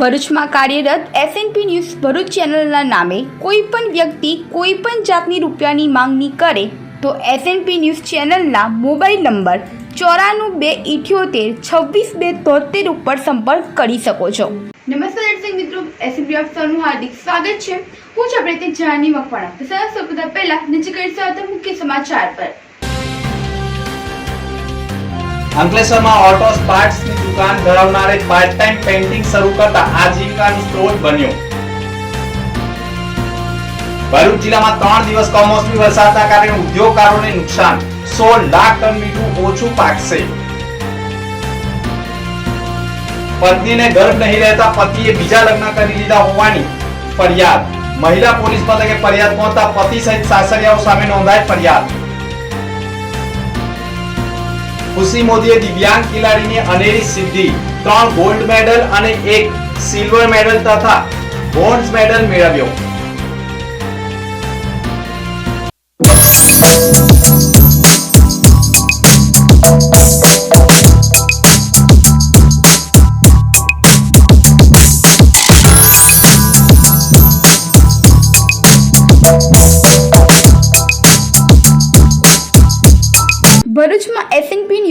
ભરૂચમાં કાર્યરત SNP news Bharuch ચેનલના નામે કોઈ પણ વ્યક્તિ કોઈ પણ જાતની રૂપિયાની માંગણી કરે તો એસએનપી ન્યૂઝ ચેનલના મોબાઈલ નંબર ચોરાણું બે ઇઠ્યોતેર છવ્વીસ બે તોતેર ઉપર સંપર્ક કરી શકો છો. નમસ્કાર દર્શક મિત્રો એસએનપી આપ સૌનું હાર્દિક સ્વાગત છે. હું છું આપણે તે જાની મકવાણા. તો સર સૌપ્રથમ પહેલા નજીક કરી મુખ્ય સમાચાર પર. અંકલેશ્વરમાં ઓટો પાર્ટ્સની દુકાન ધરાવનાર પાર્ટ ટાઈમ પેઇન્ટિંગ શરૂ કરતા આજીવિકાનો સ્ત્રોત બન્યો. ભરૂચ જિલ્લામાં ત્રણ દિવસ કમોસમી વરસાદના કારણે ઉદ્યોગકારોને નુકસાન. સોળ લાખ ટન મીઠું ઓછું પાકશે. પત્નીને ગર્ભ નહીં રહેતા પતિએ બીજા લગ્ન કરી લીધા હોવાની ફરિયાદ. મહિલા પોલીસ મથકે ફરિયાદ પહોંચતા પતિ સહિત સાસરિયાઓ સામે નોંધાઈ ફરિયાદ. ખુશી મોદીએ દિવ્યાંગ ખેલાડીની અનેરી સિદ્ધિ. ત્રણ ગોલ્ડ મેડલ અને એક સિલ્વર મેડલ તથા બ્રોન્ઝ મેડલ મેળવ્યો. ભરૂચમાં એસએનપી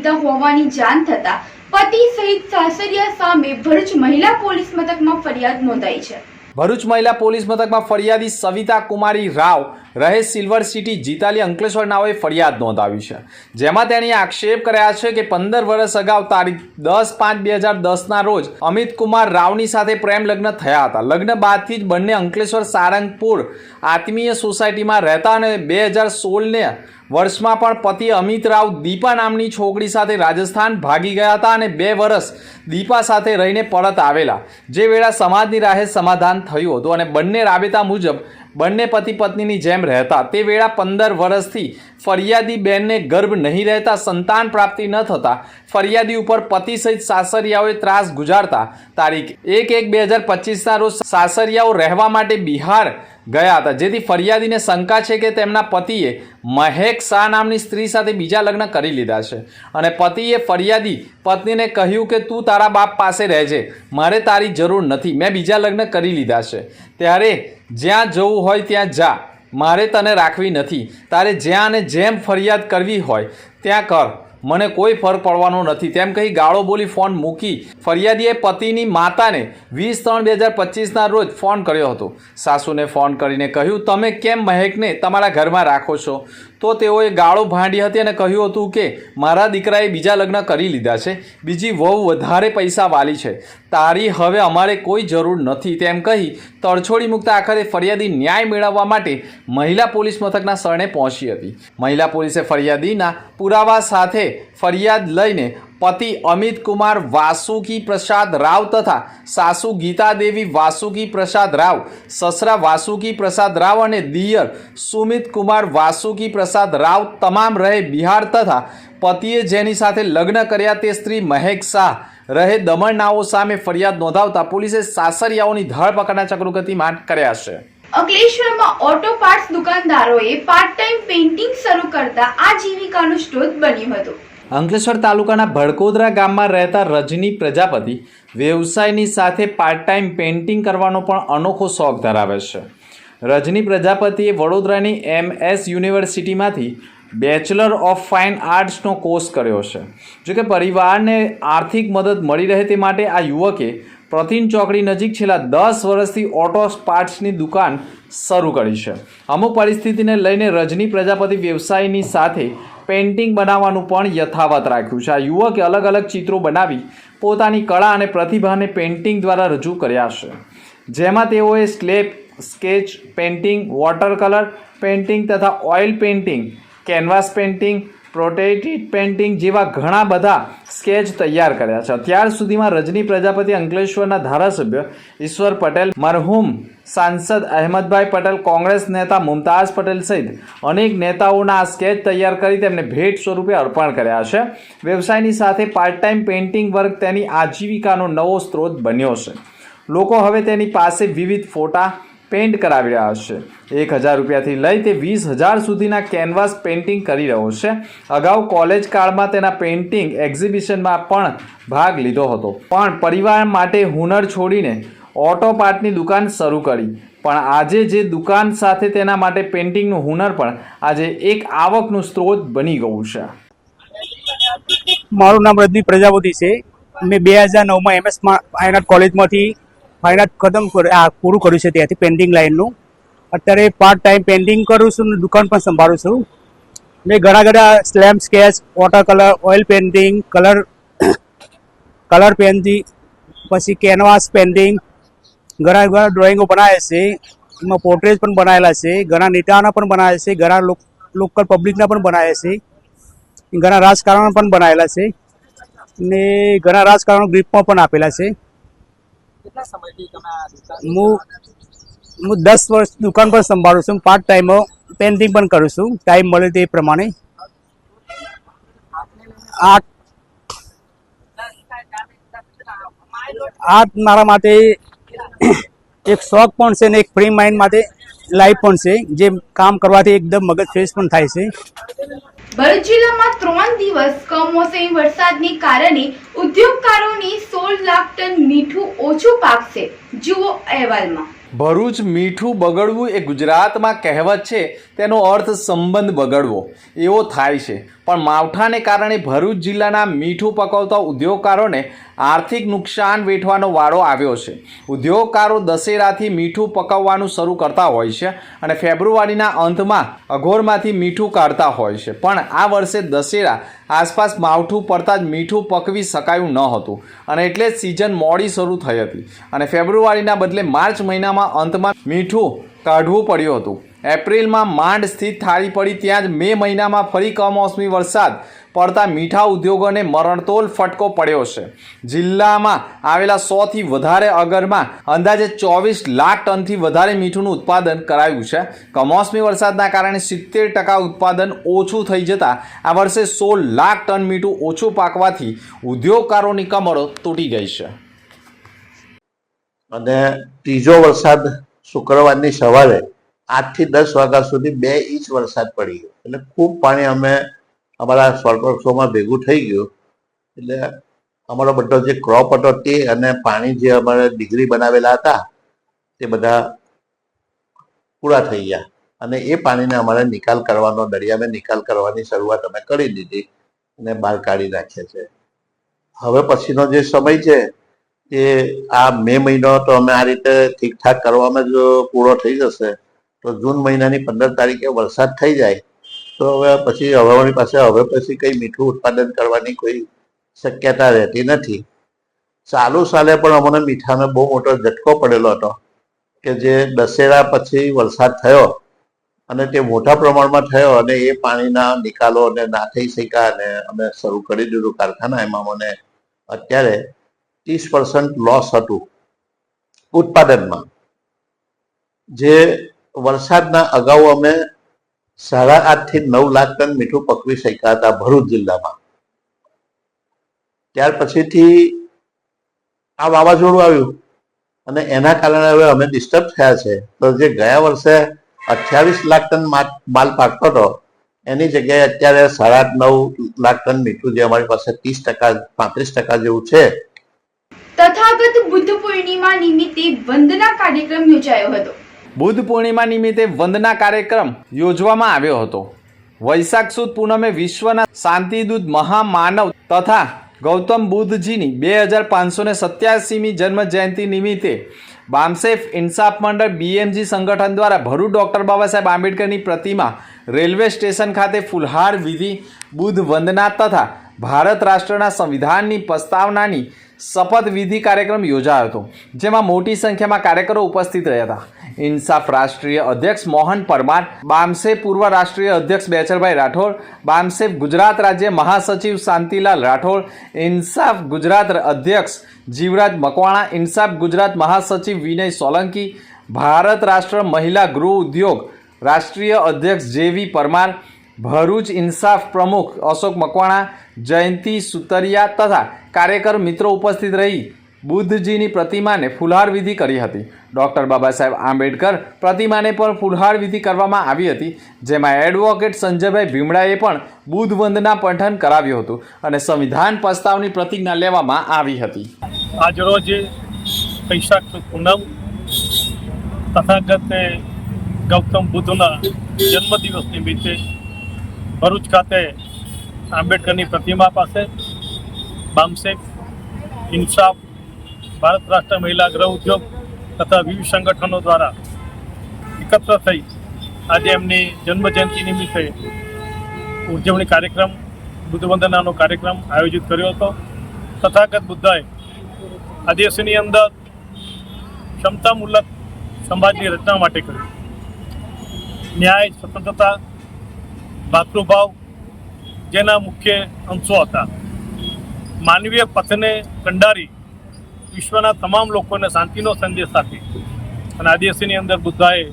લગ્ન હોવાની જાણ થતા પતિ સહિત સાસરિયા સામે ભરૂચ મહિલા પોલીસ મથકમાં ફરિયાદ નોંધાઈ છે. ભરૂચ મહિલા પોલીસ મથકમાં ફરિયાદી સવિતા કુમારી રાવ રહે સિલ્વર સિટી જીતાલી અંકલેશ્વર નાઓએ ફરિયાદ નોંધાવી છે. જેમાં તેણે આક્ષેપ કર્યા છે કે પંદર વર્ષ અગાઉ તારીખ દસ પાંચ બે હજાર દસના રોજ અમિત કુમાર રાવની સાથે પ્રેમ લગ્ન થયા હતા. લગ્ન બાદથી જ બંને અંકલેશ્વર સારંગપુર આત્મીય સોસાયટીમાં રહેતા અને બે હજાર સોળને વર્ષમાં પણ પતિ અમિત રાવ દીપા નામની છોકરી સાથે રાજસ્થાન ભાગી ગયા હતા અને બે વર્ષ દીપા સાથે રહીને પરત આવેલા. જે વેળા સમાજની રાહે સમાધાન થયું હતું અને બંને રાબેતા મુજબ બંને પતિ પત્નીની જેમ રહેતા. તે વેળા પંદર વર્ષથી ફરિયાદી બેનને ગર્ભ નહીં રહેતા, સંતાન પ્રાપ્તિ ન થતા, ફરિયાદી ઉપર પતિ સહિત સાસરિયાઓએ ત્રાસ ગુજારતા. તારીખ એક એક બે હજાર પચીસના રોજ સાસરિયાઓ રહેવા માટે બિહાર ગયા હતા. જેથી ફરિયાદીને શંકા છે કે તેમના પતિએ મહેક શાહ નામની સ્ત્રી સાથે બીજા લગ્ન કરી લીધા છે. અને પતિએ ફરિયાદી પત્નીને કહ્યું કે, તું તારા બાપ પાસે રહેજે. મારે તારી જરૂર નથી. મેં બીજા લગ્ન કરી લીધા છે. ત્યારે જ્યાં જવું હોય ત્યાં જા. મારે તને રાખવી નથી. તારે જ્યાં અને જેમ ફરિયાદ કરવી હોય, ત્યાં કર. મને કોઈ ફરક પડવાનો નથી. તેમ કહી ગાળો બોલી ફોન મૂકી ફરિયાદીએ પતિની માતાને વીસ ત્રણ બે હજાર પચીસના રોજ ફોન કર્યો હતો. સાસુને ફોન કરીને કહ્યું, તમે કેમ મહેકને તમારા ઘરમાં રાખો છો? તો તેઓએ ગાળો ભાંડી હતી અને કહ્યું હતું કે, મારા દીકરાએ બીજા લગ્ન કરી લીધા છે. બીજી વહુ વધારે પૈસા વાલી છે. તારી હવે અમારે કોઈ જરૂર નથી. તેમ કહી તડછોડી મૂકતા આખરે ફરિયાદી ન્યાય મેળવવા માટે મહિલા પોલીસ મથકના શરણે પહોંચી હતી. મહિલા પોલીસે ફરિયાદીના પુરાવા સાથે ફરિયાદ લઈને પતિ અમિત કુમાર વાસુકી પ્રસાદ રાવ તથા સાસુ ગીતા દેવી વાસુકી પ્રસાદ રાવ, સસરા વાસુકી પ્રસાદ રાવ અને દિયર સુમિત કુમાર વાસુકી પ્રસાદ રાવ તમામ રહે બિહાર તથા પતિએ જેની સાથે લગ્ન કર્યા તે સ્ત્રી મહેક શાહ. રહે દમણનાઓ સામે ફરિયાદ નોંધાવતા પોલીસે સાસરિયાઓની ધરપકડના ચક્રુગતિ ગતિમાન કર્યા છે. અકલેશ્વરમાં ઓટો પાર્ટ્સ દુકાનદારોએ પાર્ટ ટાઈમ પેઇન્ટિંગ શરૂ કરતા આજીવિકાનો સ્ત્રોત બન્યું હતું. અંકલેશ્વર તાલુકાના ભડકોદરા ગામમાં રહેતા રજની પ્રજાપતિ વ્યવસાયની સાથે પાર્ટ ટાઈમ પેઇન્ટિંગ કરવાનો પણ અનોખો શોખ ધરાવે છે. રજની પ્રજાપતિએ વડોદરાની એમ એસ યુનિવર્સિટીમાંથી બેચલર ઓફ ફાઇન આર્ટ્સનો કોર્સ કર્યો છે. જોકે પરિવારને આર્થિક મદદ મળી રહે તે માટે આ યુવકે પ્રતિન ચોકડી નજીક છેલ્લા દસ વર્ષથી ઓટો પાર્ટ્સની દુકાન શરૂ કરી છે. અમુક પરિસ્થિતિને લઈને રજની પ્રજાપતિ વ્યવસાયની સાથે પેઇન્ટિંગ બનાવવાનું પણ યથાવત રાખ્યું છે. આ યુવકે અલગ અલગ ચિત્રો બનાવી પોતાની કળા અને પ્રતિભાને પેઇન્ટિંગ દ્વારા રજૂ કર્યા છે. જેમાં તેઓએ slab, sketch, painting, water colour painting તથા oil painting, canvas painting portrait painting જેવા ઘણા બધા સ્કેચ તૈયાર કર્યા છે. અત્યાર સુધીમાં રજની પ્રજાપતિ, અંકલેશ્વરના ધારાસભ્ય ઈશ્વર પટેલ, મરહુમ સાંસદ અહેમદભાઈ પટેલ, કોંગ્રેસ નેતા મુમતાઝ પટેલ સહિત અનેક નેતાઓના આ સ્કેચ તૈયાર કરી તેમને ભેટ સ્વરૂપે અર્પણ કર્યા છે. વ્યવસાયની સાથે પાર્ટ ટાઈમ પેઇન્ટિંગ વર્ક તેની આજીવિકાનો નવો સ્ત્રોત બન્યો છે. લોકો હવે તેની પાસે વિવિધ ફોટા પેઇન્ટ કરાવી રહ્યા છે. એક હજાર રૂપિયાથી લઈ તે વીસ હજાર સુધીના કેનવાસ પેઇન્ટિંગ કરી રહ્યો છે. અગાઉ કોલેજ કાળમાં તેના પેઇન્ટિંગ એક્ઝિબિશનમાં પણ ભાગ લીધો હતો. પણ પરિવાર માટે હુનર છોડીને ઓટો પાર્ટની દુકાન શરૂ કરી. પણ આજે જે દુકાન સાથે તેના માટે પેઇન્ટિંગનું હુનર પણ આજે એક આવકનું સ્ત્રોત બની ગયું છે. મારું નામ રજની પ્રજાપતિ છે. મેં બે હજાર નવમાં એમએસ આર્ટ કોલેજમાંથી ફાઇન આર્ટ ખતમ આ પૂરું કર્યું છે ત્યાંથી પેન્ટિંગ લાઇનનું અત્યારે પાર્ટ ટાઈમ પેન્ટિંગ કરું છું દુકાન પણ સંભાળું છું. મેં ઘણા ઘણા slam sketch water colour oil painting colour colour painting પછી કેનવાસ પેન્ટિંગ ઘણા ઘણા ડ્રોઈંગો બનાવ્યા છે. એમાં પોર્ટ્રેટ પણ બનાવેલા છે. ઘણા નેતાના પણ બનાવ્યા છે. ઘણા લોકલ પબ્લિકના પણ બનાવ્યા છે. ઘણા રાજકારણ પણ બનાવેલા છે. ને ઘણા રાજકારણો ગ્રીપમાં પણ આપેલા છે. હું હું દસ વર્ષ દુકાન પણ સંભાળું છું. પાર્ટ ટાઈમ પેન્ટિંગ પણ કરું છું. ટાઈમ મળે તે પ્રમાણે. આર્ટ આર્ટ મારા માટે એક શોખ પણ છે ને એક ફ્રી માઇન્ડ માટે. લાઈફ પણ છે જે કામ કરવાથી એકદમ મગજ ફ્રેશ પણ થાય છે. ભરૂચ જિલ્લામાં ત્રણ દિવસ કમોસમી વરસાદને કારણે ઉદ્યોગકારોની સોળ લાખ ટન મીઠું ઓછું પાકશે. જુઓ અહેવાલમાં. ભરૂચ મીઠું બગડવું એ ગુજરાતમાં કહેવત છે તેનો અર્થ સંબંધ બગડવો. એવો થાય છે. પણ માવઠાને કારણે ભરૂચ જિલ્લાના મીઠું પકવતા ઉદ્યોગકારોને આર્થિક નુકસાન વેઠવાનો વારો આવ્યો છે. ઉદ્યોગકારો દશેરાથી મીઠું પકવવાનું શરૂ કરતા હોય છે અને ફેબ્રુઆરીના અંતમાં અઘોરમાંથી મીઠું કાઢતા હોય છે. પણ આ વર્ષે દશેરા આસપાસ માવઠું પડતા જ મીઠું પકવી શકાયું ન હતું અને એટલે જ સિઝન મોડી શરૂ થઈ હતી. અને ફેબ્રુઆરીના બદલે માર્ચ મહિનામાં અંતમાં મીઠું કાઢવું પડ્યું હતું. એપ્રિલમાં માંડ સ્થિત થાળી પડી ત્યાં જ મે મહિનામાં ફરી કમોસમી વરસાદ પડતા મીઠા ઉદ્યોગોને મરણતોલ ફટકો પડ્યો છે. જિલ્લામાં આવેલા સોથી વધારે અગરમાં અંદાજે ચોવીસ લાખ ટનથી વધારે મીઠુંનું ઉત્પાદન કરાયું છે. કમોસમી વરસાદના કારણે સિત્તેર ટકા ઉત્પાદન ઓછું થઈ જતાં આ વર્ષે સોળ લાખ ટન મીઠું ઓછું પાકવાથી ઉદ્યોગકારોની કમરો તૂટી ગઈ છે. અને ત્રીજો વરસાદ શુક્રવારની સવારે આઠથી દસ વાગ્યા સુધી બે ઇંચ વરસાદ પડી ગયો. એટલે ખૂબ પાણી અમે અમારા સોલ્ટવર્ક્સોમાં ભેગું થઈ ગયું. એટલે અમારો બધો જે ક્રોપ હતો તે અને પાણી જે અમારે ડિગ્રી બનાવેલા હતા, તે બધા પૂરા થઈ ગયા. અને એ પાણીને અમારે નિકાલ કરવાનો, દરિયામાં નિકાલ કરવાની શરૂઆત અમે કરી દીધી અને બહાર કાઢી નાખ્યા છે હવે પછીનો જે સમય છે, એ આ મે મહિનો તો અમે આ રીતે ઠીકઠાક કરવામાં જો પૂરો થઈ જશે. તો જૂન મહિનાની પંદર તારીખે વરસાદ થઈ જાય, તો હવે પછી હવે અમારી પાસે હવે પછી કંઈ મીઠું ઉત્પાદન કરવાની કોઈ શક્યતા રહેતી નથી. ચાલુ સાલે પણ અમને મીઠાનો બહુ મોટો ઝટકો પડેલો હતો કે જે દશેરા પછી વરસાદ થયો અને તે મોટા પ્રમાણમાં થયો અને એ પાણીના નિકાલો અને ના થઈ શક્યા અને અમે શરૂ કરી દીધું કારખાના. એમાં મને અત્યારે ત્રીસ પર્સન્ટ લોસ હતું ઉત્પાદનમાં. જે વરસાદના અગાઉ અમે સાડા આઠથી નવ લાખ ટન મીઠું પકવી શક્યા હતા ભરૂચ જિલ્લામાં. ત્યાર પછીથી આ વાવાઝોડું આવ્યું અને એના કારણે હવે અમે ડિસ્ટર્બ થયા છે. તો જે ગયા વર્ષે અઠ્યાવીસ લાખ ટન માલ પાકતો હતો, એની જગ્યાએ અત્યારે સાડા નવ લાખ ટન મીઠું જે અમારી પાસે ત્રીસ ટકા, પાંત્રીસ ટકા જેવું છે. તથાગત બુદ્ધ પૂર્ણિમા નિમિત્તે વંદના કાર્યક્રમ યોજાયો હતો. બુદ્ધ પૂર્ણિમા નિમિત્તે વંદના કાર્યક્રમ યોજવામાં આવ્યો હતો. વૈશાખ સુદ પૂનમે વિશ્વના શાંતિદૂત મહામાનવ તથા ગૌતમ બુદ્ધજીની બે હજાર પાંચસો ને સત્યાસીમી જન્મ જયંતિ નિમિત્તે બામસેફ ઇન્સાફ મંડળ બીએમજી સંગઠન દ્વારા ભરૂચ ડૉક્ટર બાબા સાહેબ આંબેડકરની પ્રતિમા રેલવે સ્ટેશન ખાતે ફુલહાર વિધિ, બુદ્ધ વંદના તથા ભારત રાષ્ટ્રના સંવિધાનની પ્રસ્તાવનાની શપથ વિધિ કાર્યક્રમ યોજાયો હતો, જેમાં મોટી સંખ્યામાં કાર્યકરો ઉપસ્થિત રહ્યા હતા. ઇન્સાફ રાષ્ટ્રીય અધ્યક્ષ મોહન પરમાર, બામસે પૂર્વ રાષ્ટ્રીય અધ્યક્ષ બેચરભાઈ રાઠોડ બામસેફ ગુજરાત રાજ્ય મહાસચિવ શાંતિલાલ રાઠોડ, ઇન્સાફ ગુજરાત અધ્યક્ષ જીવરાજ મકવાણા, ઇન્સાફ ગુજરાત મહાસચિવ વિનય સોલંકી, ભારત રાષ્ટ્ર મહિલા ગૃહ ઉદ્યોગ રાષ્ટ્રીય અધ્યક્ષ જેવી પરમાર, ભરૂચ ઇન્સાફ પ્રમુખ અશોક મકવાણા, જયંતિ સુતરિયા તથા કાર્યકર મિત્રો ઉપસ્થિત રહી. બુદ્ધજીની પ્રતિમાને ફુલહાર વિધિ કરી હતી. ડૉક્ટર બાબા સાહેબ આંબેડકર પ્રતિમાને પણ ફુલહાર વિધિ કરવામાં આવી હતી, જેમાં એડવોકેટ સંજયભાઈ ભીમડાએ પણ બુદ્ધ વંદના પઠન કરાવ્યું હતું અને સંવિધાન પ્રસ્તાવની પ્રતિજ્ઞા લેવામાં આવી હતી. આજરોજ વૈશાખ પૂનમ તથાગત ગૌતમ બુદ્ધના જન્મદિવસ નિમિત્તે ભરૂચ ખાતે આંબેડકરની પ્રતિમા પાસે બામસેક ઇન્સાફ ભારત રાષ્ટ્ર મહિલા ગૃહ ઉદ્યોગ તથા વિવિધ સંગઠનો દ્વારા એકત્ર થઈ આજે એમની જન્મજયંતિ નિમિત્તે ઉજવણી કાર્યક્રમ, બુદ્ધવંદનાનો કાર્યક્રમ આયોજિત કર્યો હતો. તથાગત બુદ્ધાએ આ દેશની અંદર ક્ષમતામૂલક સમાજની રચના માટે કર્યું. ન્યાય, સ્વતંત્રતા, ભાતૃભાવ જેના મુખ્ય અંશો હતા. માનવીય પથને કંડારી વિશ્વના તમામ લોકોને શાંતિનો સંદેશ આપી. અને આ દેશની અંદર બુદ્ધાએ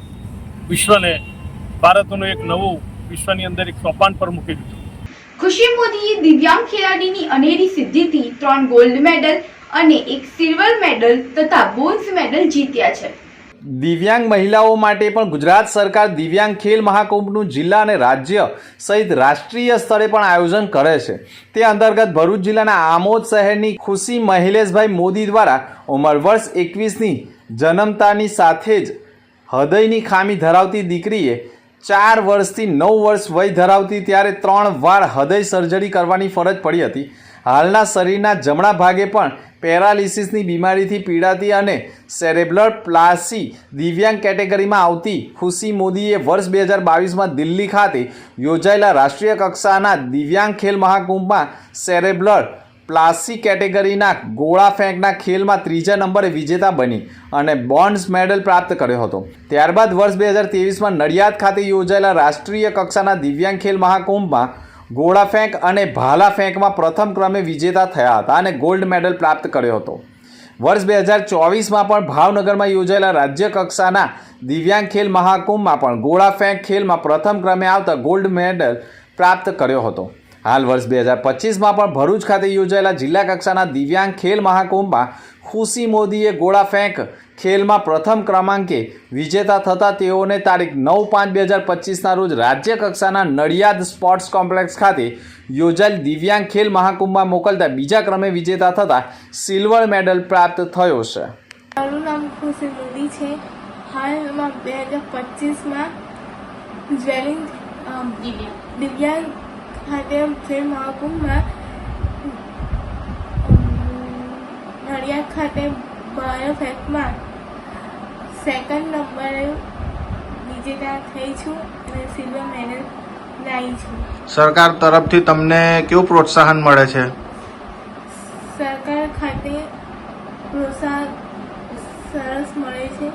વિશ્વને, ભારતનું એક નવું વિશ્વની અંદર એક સોપાન પર મૂકી દીધું. ખુશી મોદીએ દિવ્યાંગ ખેલાડીની અનેરી સિદ્ધિથી ત્રણ ગોલ્ડ મેડલ અને એક સિલ્વર મેડલ તથા બ્રોન્ઝ મેડલ જીત્યા છે. દિવ્યાંગ મહિલાઓ માટે પણ ગુજરાત સરકાર દિવ્યાંગ ખેલ મહાકુંભનું જિલ્લા અને રાજ્ય સહિત રાષ્ટ્રીય સ્તરે પણ આયોજન કરે છે. તે અંતર્ગત ભરૂચ જિલ્લાના આમોદ શહેરની ખુશી મહિલેશભાઈ મોદી દ્વારા ઉંમર વર્ષ એકવીસની જન્મતાની સાથે જ હૃદયની ખામી ધરાવતી દીકરીએ ચાર વર્ષથી નવ વર્ષ વય ધરાવતી ત્યારે ત્રણ વાર હૃદય સર્જરી કરવાની ફરજ પડી હતી. હાલના શરીરના જમણા ભાગે પણ પેરાલિસિસની બીમારીથી પીડાતી અને સેરેબ્લર પ્લાસી દિવ્યાંગ કેટેગરીમાં આવતી ખુશી મોદીએ વર્ષ બે હજાર બાવીસમાં દિલ્હી ખાતે યોજાયેલા રાષ્ટ્રીય કક્ષાના દિવ્યાંગ ખેલ મહાકુંભમાં સેરેબ્લર પ્લાસી કેટેગરીના ગોળા ફેંકના ખેલમાં ત્રીજા નંબરે વિજેતા બની અને બોન્ડ્સ મેડલ પ્રાપ્ત કર્યો હતો. ત્યારબાદ વર્ષ બે હજાર તેવીસમાં નડિયાદ ખાતે યોજાયેલા રાષ્ટ્રીય કક્ષાના દિવ્યાંગ ખેલ મહાકુંભમાં ગોળા ફેંક અને ભાલા ફેંકમાં પ્રથમ ક્રમે વિજેતા થયા હતા અને ગોલ્ડ મેડલ પ્રાપ્ત કર્યો હતો. વર્ષ બે હજાર ચોવીસમાં પણ ભાવનગરમાં યોજાયેલા રાજ્ય કક્ષાના દિવ્યાંગ ખેલ મહાકુંભમાં પણ ગોળા ફેંક ખેલમાં પ્રથમ ક્રમે આવતા ગોલ્ડ મેડલ પ્રાપ્ત કર્યો હતો. હાલ વર્ષ બે હજાર પચીસમાં પણ ભરૂચ ખાતે યોજાયેલા જિલ્લા કક્ષાના દિવ્યાંગ ખેલ મહાકુંભમાં ખુશી મોદીએ ગોળા ફેંક ખેલમાં પ્રથમ ક્રમાંકે વિજેતા થતાં તેઓને તારીખ નવ પાંચ બે હજાર પચીસના રોજ રાજ્ય કક્ષાના નડિયાદ સ્પોર્ટ્સ કોમ્પ્લેક્સ ખાતે યોજાયેલ દિવ્યાંગ ખેલ મહાકુંભમાં મોકલતા બીજા ક્રમે વિજેતા થતાં સિલ્વર મેડલ પ્રાપ્ત થયો છે. મારું નામ ખુશી મોદી છે. હાલમાં બે હજાર પચીસમાં જ્વેલિંગ દિવ્યાંગ ખાતે ખેલ મહાકુંભમાં નડિયાદ ખાતે બાયોફેકમાં સેકન્ડ નંબર વિજેતા થઈ છું અને સિલ્વર મેડલ લાવી છું. સરકાર તરફથી તમને કેવું પ્રોત્સાહન મળે છે? સરકાર ખાતે પ્રોત્સાહન સરસ મળે છે.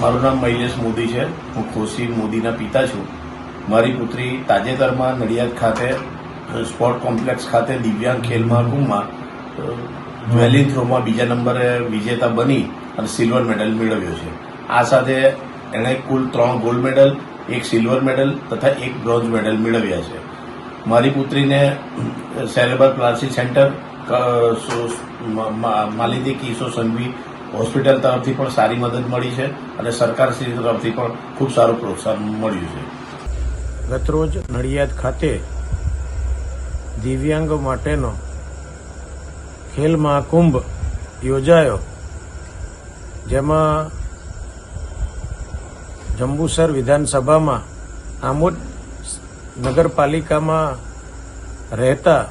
મારું નામ મૈલેશ મોદી છે. હું ખુશી મોદીના પિતા છું. મારી પુત્રી તાજેતરમાં નડિયાદ ખાતે સ્પોર્ટ કોમ્પ્લેક્સ ખાતે દિવ્યાંગ ખેલ મહાકુંભમાં જ્વેલિંગ થ્રોમાં બીજા નંબરે વિજેતા બની અને સિલ્વર મેડલ મેળવ્યો છે. આ સાથે એણે કુલ ત્રણ ગોલ્ડ મેડલ એક સિલ્વર મેડલ તથા એક બ્રોન્ઝ મેડલ મેળવ્યા છે. મારી પુત્રીને cerebral palsy centre Malini Kishore Sanghvi hospital તરફથી પણ સારી મદદ મળી છે અને સરકારશ્રી તરફથી પણ ખૂબ સારું પ્રોત્સાહન મળ્યું છે. ગતરોજ નડિયાદ ખાતે દિવ્યાંગો માટેનો ખેલ મહાકુંભ યોજાયો. જેમાં જંબુસર વિધાનસભામાં આમોદ નગરપાલિકામાં રહેતા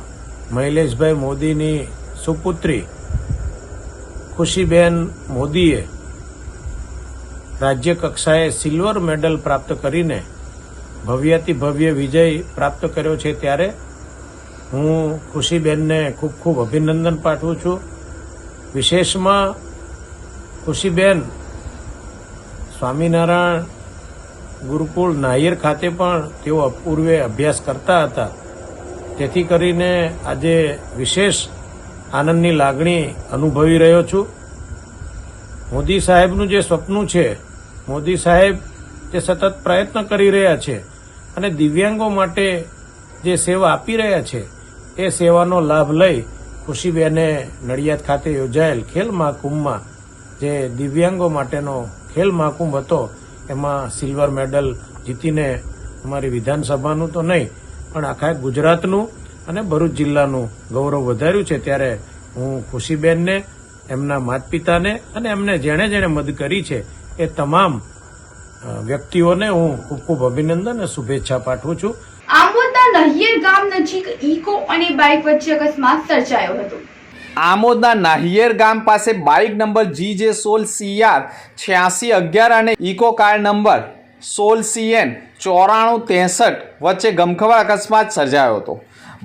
મહિલેશભાઈ મોદીની સુપુત્રી ખુશીબેન મોદીએ રાજ્ય કક્ષાએ સિલ્વર મેડલ પ્રાપ્ત કરીને ભવ્યાતિ ભવ્ય વિજય પ્રાપ્ત કર્યો છે ત્યારે હું ખુશીબેનને ખૂબ ખૂબ અભિનંદન પાઠવું છું. વિશેષમાં ખુશીબેન, સ્વામિનારાયણ ગુરુકુળ નાયર ખાતે પણ તેઓ અપૂર્વે અભ્યાસ કરતા હતા. તેથી કરીને આજે વિશેષ આનંદની લાગણી અનુભવી રહ્યો છું. મોદી સાહેબનું જે સપનું છે, મોદી સાહેબ તે સતત પ્રયત્ન કરી રહ્યા છે અને દિવ્યાંગો માટે જે સેવા આપી રહ્યા છે, એ સેવાનો લાભ લઈ ખુશીબેને નડિયાદ ખાતે યોજાયેલ ખેલ મહાકુંભમાં જે દિવ્યાંગો માટેનો ખેલ મહાકુંભ હતો, એમાં સિલ્વર મેડલ જીતીને અમારી વિધાનસભાનું તો નહીં, પણ આખા ગુજરાતનું અને ભરૂચ જિલ્લાનું ગૌરવ વધાર્યું છે. ત્યારે હું ખુશીબેનને, એમના માતા પિતાને અને એમને જેણે જેણે મદદ કરી છે, એ તમામ વ્યક્તિઓને હું ખૂબ ખૂબ અભિનંદન અને શુભેચ્છા પાઠવું છું. આમોદના નહિયર ગામ નજીક ઈકો અને બાઇક વચ્ચે અકસ્માત સર્જાયો હતો. આમોદના નાહિયેર ગામ પાસે બાઇક નંબર જી જે સોલ સીઆર છ્યાસી અગિયાર અને ઇકો કાર નંબર સોલ સીએન ચોરાણું ત્રેસઠ વચ્ચે ગમખવાર અકસ્માત સર્જાયો હતો.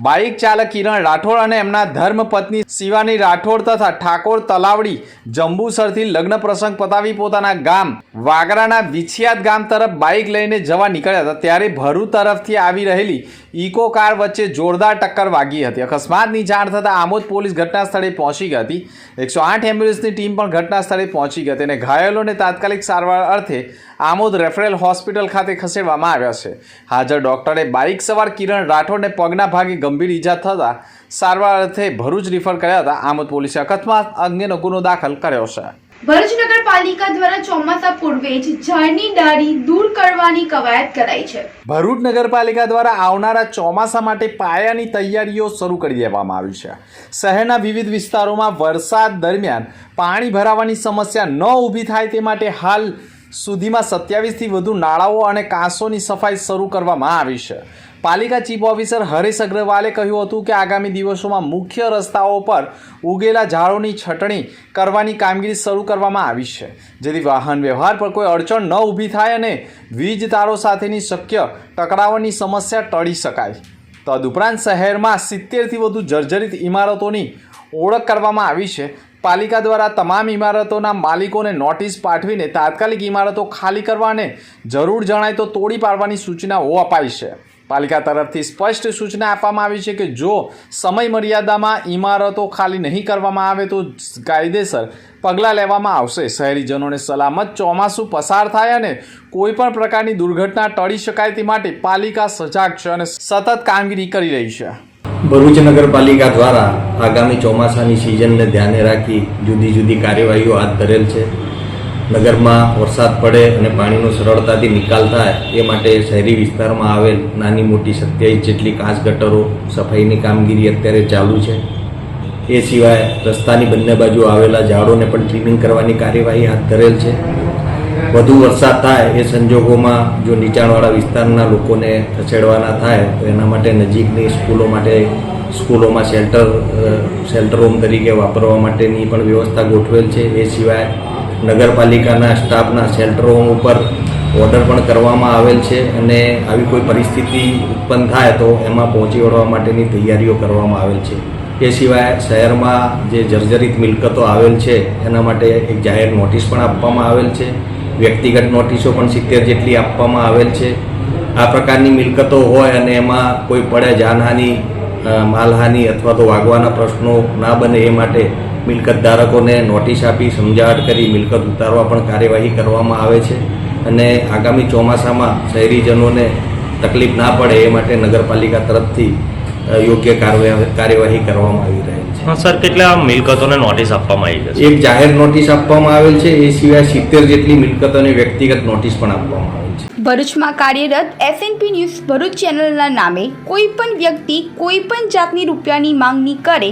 બાઇક ચાલક કિરણ રાઠોડ અને એમના ધર્મપત્ની શિવાની રાઠોડ તથા ઠાકોર તલાવડી જંબુસરથી લગ્ન પ્રસંગ પતાવી પોતાના ગામ વાગરાના વિછિયાત ગામ તરફ બાઇક લઈને જવા નીકળ્યા હતા. ત્યારે ભરૂચ તરફથી આવી રહેલી ઇકો કાર વચ્ચે જોરદાર ટક્કર વાગી હતી. અકસ્માતની જાણ થતાં આમોદ પોલીસ ઘટના સ્થળે પહોંચી ગઈ હતી. એકસો આઠ એમ્બ્યુલન્સની ટીમ પણ ઘટના સ્થળે પહોંચી ગઈ હતી અને ઘાયલોને તાત્કાલિક સારવાર અર્થે આમોદ રેફરલ હોસ્પિટલ ખાતે ખસેડવામાં આવ્યા છે. હાજર ડોક્ટરે બાઇક સવાર કિરણ રાઠોડને પગના ભાગે ગંભીર ઈજા થતાં સારવાર અર્થે ભરૂચ રિફર કર્યા હતા. આમોદ પોલીસે અકસ્માત અંગેનો ગુનો દાખલ કર્યો છે. ભરૂચ નગરપાલિકા દ્વારા ચોમાસા પૂર્વે જ ઝાડની ડાળી દૂર કરવાની કવાયત કરાઈ છે. ભરૂચ નગરપાલિકા દ્વારા આવનારા ચોમાસા માટે પાયાની તૈયારીઓ શરૂ કરી દેવામાં આવી છે. શહેરના વિવિધ વિસ્તારોમાં વરસાદ દરમિયાન પાણી ભરાવાની સમસ્યા ન ઊભી થાય તે માટે હાલ સુધીમાં સત્યાવીસથી વધુ નાળાઓ અને કાંસોની સફાઈ શરૂ કરવામાં આવી છે. પાલિકા ચીફ ઓફિસર હરેશ અગ્રવાલે કહ્યું હતું કે આગામી દિવસોમાં મુખ્ય રસ્તાઓ પર ઉગેલા ઝાડોની છટણી કરવાની કામગીરી શરૂ કરવામાં આવી છે. જેથી વાહન વ્યવહાર પર કોઈ અડચણ ન ઊભી થાય અને વીજ તારો સાથેની શક્ય ટકરાવની સમસ્યા ટળી શકાય. તદુપરાંત શહેરમાં સિત્તેરથી વધુ જર્જરિત ઇમારતોની ઓળખ કરવામાં આવી છે. પાલિકા દ્વારા તમામ ઇમારતોના માલિકોને નોટિસ પાઠવીને તાત્કાલિક ઇમારતો ખાલી કરવા અને જરૂર જણાય તો તોડી પાડવાની સૂચનાઓ અપાઈ છે. પાલિકા તરફથી સ્પષ્ટ સૂચના આપવામાં આવી છે કે જો સમય મર્યાદામાં ઇમારતો ખાલી નહીં કરવામાં આવે તો કાયદેસર પગલાં લેવામાં આવશે. શહેરીજનોને સલામત ચોમાસું પસાર થાય અને કોઈપણ પ્રકારની દુર્ઘટના ટળી શકાય તે માટે પાલિકા સજાગ છે અને સતત કામગીરી કરી રહી છે. ભરૂચ નગરપાલિકા દ્વારા આગામી ચોમાસાની સિઝનને ધ્યાને રાખી જુદી જુદી કાર્યવાહીઓ હાથ ધરેલ છે. નગરમાં વરસાદ પડે અને પાણીનો સરળતાથી નિકાલ થાય, એ માટે શહેરી વિસ્તારમાં આવેલ નાની મોટી સત્યાવીસ જેટલી કાચ ગટરો સફાઈની કામગીરી અત્યારે ચાલુ છે. એ સિવાય રસ્તાની બંને બાજુ આવેલા ઝાડોને પણ ટ્રીમિંગ કરવાની કાર્યવાહી હાથ ધરેલ છે. વધુ વરસાદ થાય એ સંજોગોમાં જો નીચાણવાળા વિસ્તારના લોકોને ખસેડવાના થાય, તો એના માટે નજીકની સ્કૂલો માટે, સ્કૂલોમાં શેલ્ટર શેલ્ટર હોમ તરીકે વાપરવા માટેની પણ વ્યવસ્થા ગોઠવેલ છે. એ સિવાય નગરપાલિકાના સ્ટાફના શેલ્ટર ઉપર ઓર્ડર પણ કરવામાં આવેલ છે અને આવી કોઈ પરિસ્થિતિ ઉત્પન્ન થાય તો એમાં પહોંચી વળવા માટેની તૈયારીઓ કરવામાં આવેલ છે. એ સિવાય શહેરમાં જે જર્જરિત મિલકતો આવેલ છે, એના માટે એક જાહેર નોટિસ પણ આપવામાં આવેલ છે. વ્યક્તિગત નોટિસો પણ સિત્તેર જેટલી આપવામાં આવેલ છે. આ પ્રકારની મિલકતો હોય અને એમાં કોઈ પડે જાનહાનિ માલહાનિ અથવા તો વાગવાના પ્રશ્નો ના બને એ માટે મિલકત ધારકોને નોટિસ આપી સમજાવટ કરી મિલકત ઉતારવા પણ કાર્યવાહી કરવામાં આવે છે અને આગામી ચોમાસામાં શહેરીજનોને તકલીફ ના પડે એ માટે નગરપાલિકા તરફથી યોગ્ય કાર્યવાહી કાર્યવાહી કરવામાં આવી રહી છે. હા સર કેટલા મિલકતોને નોટિસ આપવામાં આવી છે? એક જાહેર નોટિસ આપવામાં આવેલ છે એ સિવાય સિત્તેર જેટલી મિલકતોની વ્યક્તિગત નોટિસ પણ આપવામાં આવેલ છે. ભરૂચમાં કાર્યરત એસએનપી ન્યૂઝ ભરૂચ ચેનલના નામે કોઈ પણ વ્યક્તિ કોઈ પણ જાતની રૂપિયાની માંગણી કરે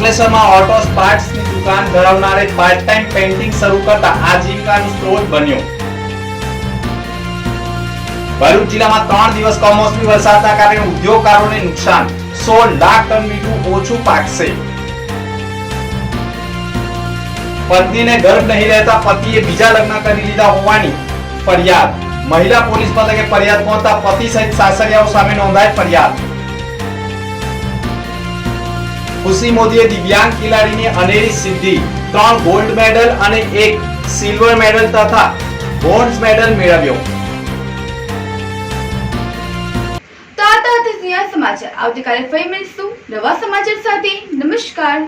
અંકલેશ્વરમાં ઓટો પાર્ટ્સની દુકાન ધરાવનારે પાર્ટ ટાઈમ પેઇન્ટિંગ શરૂ કરતા આજીવિકાનો સ્ત્રોત બન્યો. ભરૂચ જિલ્લામાં ત્રણ દિવસ કમોસમી વરસાદના કારણે ઉદ્યોગકારોને નુકસાન, સોળ લાખ ટન મીઠું ઓછું પાકશે. પત્નીને ગર્ભ નહીં રહેતા પતિએ બીજા લગ્ન કરી લીધા હોવાની ફરિયાદ. મહિલા પોલીસ મથકે ફરિયાદ પહોંચતા પતિ સહિત સાસરિયાઓ સામે નોંધાય ફરિયાદ. ખુશી મોદીએ દિવ્યાંગ ખેલાડીની અનેરી સિદ્ધિ. ત્રણ ગોલ્ડ મેડલ અને એક સિલ્વર મેડલ તથા બ્રોન્ઝ મેડલ મેળવ્યો. સમાચાર. આવતીકાલે ફરી મળીશું. નવા સમાચાર સાથે નમસ્કાર.